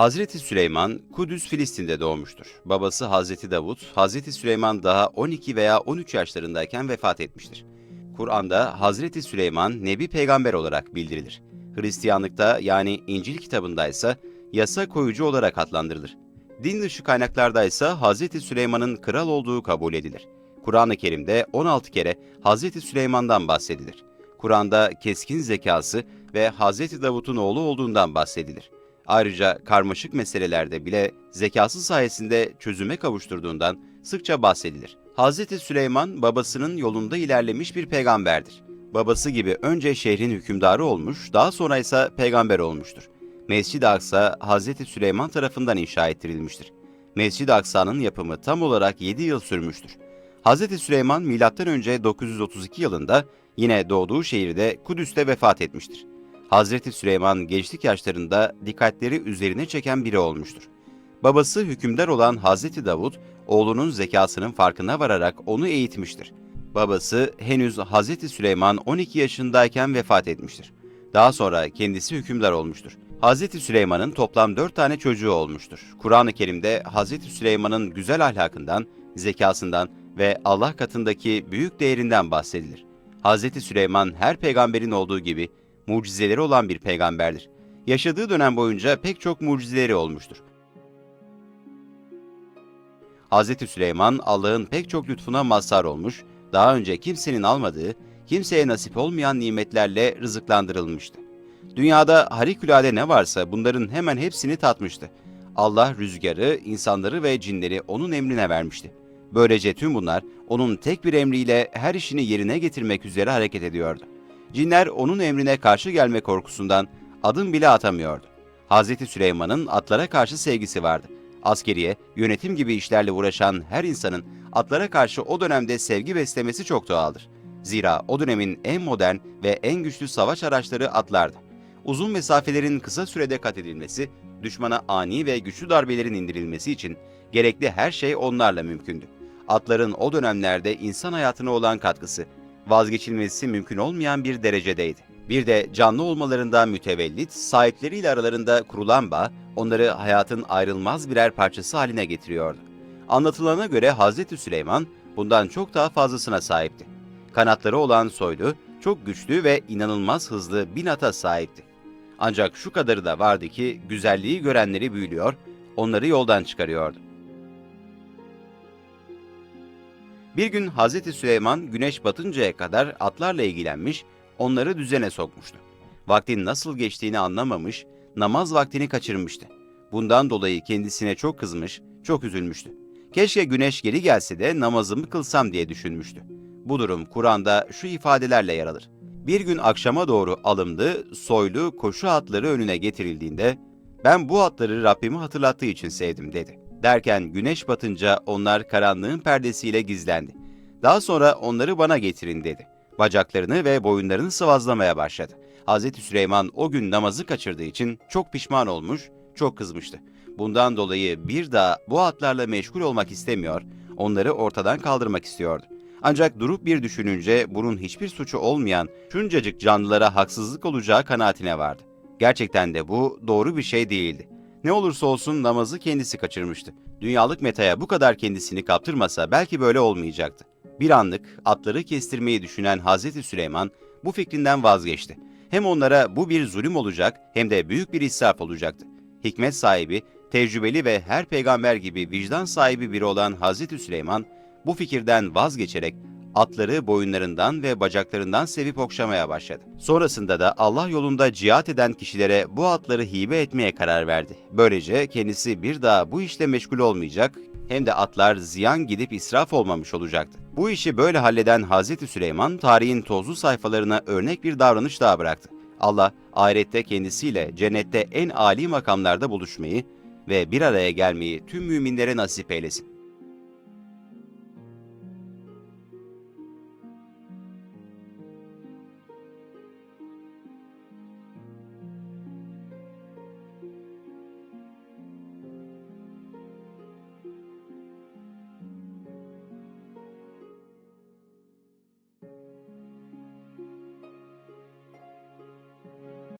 Hazreti Süleyman, Kudüs Filistin'de doğmuştur. Babası Hazreti Davut, Hazreti Süleyman daha 12 veya 13 yaşlarındayken vefat etmiştir. Kur'an'da Hazreti Süleyman Nebi Peygamber olarak bildirilir. Hristiyanlıkta yani İncil kitabında ise yasa koyucu olarak adlandırılır. Din dışı kaynaklarda ise Hazreti Süleyman'ın kral olduğu kabul edilir. Kur'an-ı Kerim'de 16 kere Hazreti Süleyman'dan bahsedilir. Kur'an'da keskin zekası ve Hazreti Davut'un oğlu olduğundan bahsedilir. Ayrıca karmaşık meselelerde bile zekası sayesinde çözüme kavuşturduğundan sıkça bahsedilir. Hazreti Süleyman babasının yolunda ilerlemiş bir peygamberdir. Babası gibi önce şehrin hükümdarı olmuş, daha sonra ise peygamber olmuştur. Mescid-i Aksa Hazreti Süleyman tarafından inşa ettirilmiştir. Mescid-i Aksa'nın yapımı tam olarak 7 yıl sürmüştür. Hazreti Süleyman M.Ö. 932 yılında yine doğduğu şehirde Kudüs'te vefat etmiştir. Hazreti Süleyman gençlik yaşlarında dikkatleri üzerine çeken biri olmuştur. Babası hükümdar olan Hazreti Davud, oğlunun zekasının farkına vararak onu eğitmiştir. Babası henüz Hazreti Süleyman 12 yaşındayken vefat etmiştir. Daha sonra kendisi hükümdar olmuştur. Hazreti Süleyman'ın toplam 4 tane çocuğu olmuştur. Kur'an-ı Kerim'de Hazreti Süleyman'ın güzel ahlakından, zekasından ve Allah katındaki büyük değerinden bahsedilir. Hazreti Süleyman her peygamberin olduğu gibi mucizeleri olan bir peygamberdir. Yaşadığı dönem boyunca pek çok mucizeleri olmuştur. Hz. Süleyman Allah'ın pek çok lütfuna mazhar olmuş, daha önce kimsenin almadığı, kimseye nasip olmayan nimetlerle rızıklandırılmıştı. Dünyada harikulade ne varsa bunların hemen hepsini tatmıştı. Allah rüzgarı, insanları ve cinleri onun emrine vermişti. Böylece tüm bunlar onun tek bir emriyle her işini yerine getirmek üzere hareket ediyordu. Cinler onun emrine karşı gelme korkusundan adım bile atamıyordu. Hz. Süleyman'ın atlara karşı sevgisi vardı. Askeriye, yönetim gibi işlerle uğraşan her insanın atlara karşı o dönemde sevgi beslemesi çok doğaldır. Zira o dönemin en modern ve en güçlü savaş araçları atlardı. Uzun mesafelerin kısa sürede kat edilmesi, düşmana ani ve güçlü darbelerin indirilmesi için gerekli her şey onlarla mümkündü. Atların o dönemlerde insan hayatına olan katkısı, vazgeçilmesi mümkün olmayan bir derecedeydi. Bir de canlı olmalarından mütevellit, sahipleriyle aralarında kurulan bağ, onları hayatın ayrılmaz birer parçası haline getiriyordu. Anlatılana göre Hazreti Süleyman bundan çok daha fazlasına sahipti. Kanatları olan soylu, çok güçlü ve inanılmaz hızlı bin ata sahipti. Ancak şu kadarı da vardı ki güzelliği görenleri büyülüyor, onları yoldan çıkarıyordu. Bir gün Hazreti Süleyman güneş batıncaya kadar atlarla ilgilenmiş, onları düzene sokmuştu. Vaktin nasıl geçtiğini anlamamış, namaz vaktini kaçırmıştı. Bundan dolayı kendisine çok kızmış, çok üzülmüştü. Keşke güneş geri gelse de namazımı kılsam diye düşünmüştü. Bu durum Kur'an'da şu ifadelerle yer alır. Bir gün akşama doğru alımdı, soylu koşu atları önüne getirildiğinde, ben bu atları Rabbimi hatırlattığı için sevdim dedi. Derken güneş batınca onlar karanlığın perdesiyle gizlendi. Daha sonra onları bana getirin dedi. Bacaklarını ve boyunlarını sıvazlamaya başladı. Hz. Süleyman o gün namazı kaçırdığı için çok pişman olmuş, çok kızmıştı. Bundan dolayı bir daha bu atlarla meşgul olmak istemiyor, onları ortadan kaldırmak istiyordu. Ancak durup bir düşününce bunun hiçbir suçu olmayan şuncacık canlılara haksızlık olacağı kanaatine vardı. Gerçekten de bu doğru bir şey değildi. Ne olursa olsun namazı kendisi kaçırmıştı. Dünyalık metaya bu kadar kendisini kaptırmasa belki böyle olmayacaktı. Bir anlık atları kestirmeyi düşünen Hazreti Süleyman bu fikrinden vazgeçti. Hem onlara bu bir zulüm olacak hem de büyük bir israf olacaktı. Hikmet sahibi, tecrübeli ve her peygamber gibi vicdan sahibi biri olan Hazreti Süleyman bu fikirden vazgeçerek atları boyunlarından ve bacaklarından sevip okşamaya başladı. Sonrasında da Allah yolunda cihat eden kişilere bu atları hibe etmeye karar verdi. Böylece kendisi bir daha bu işle meşgul olmayacak, hem de atlar ziyan gidip israf olmamış olacaktı. Bu işi böyle halleden Hazreti Süleyman tarihin tozlu sayfalarına örnek bir davranış daha bıraktı. Allah ahirette kendisiyle cennette en âli makamlarda buluşmayı ve bir araya gelmeyi tüm müminlere nasip eylesin.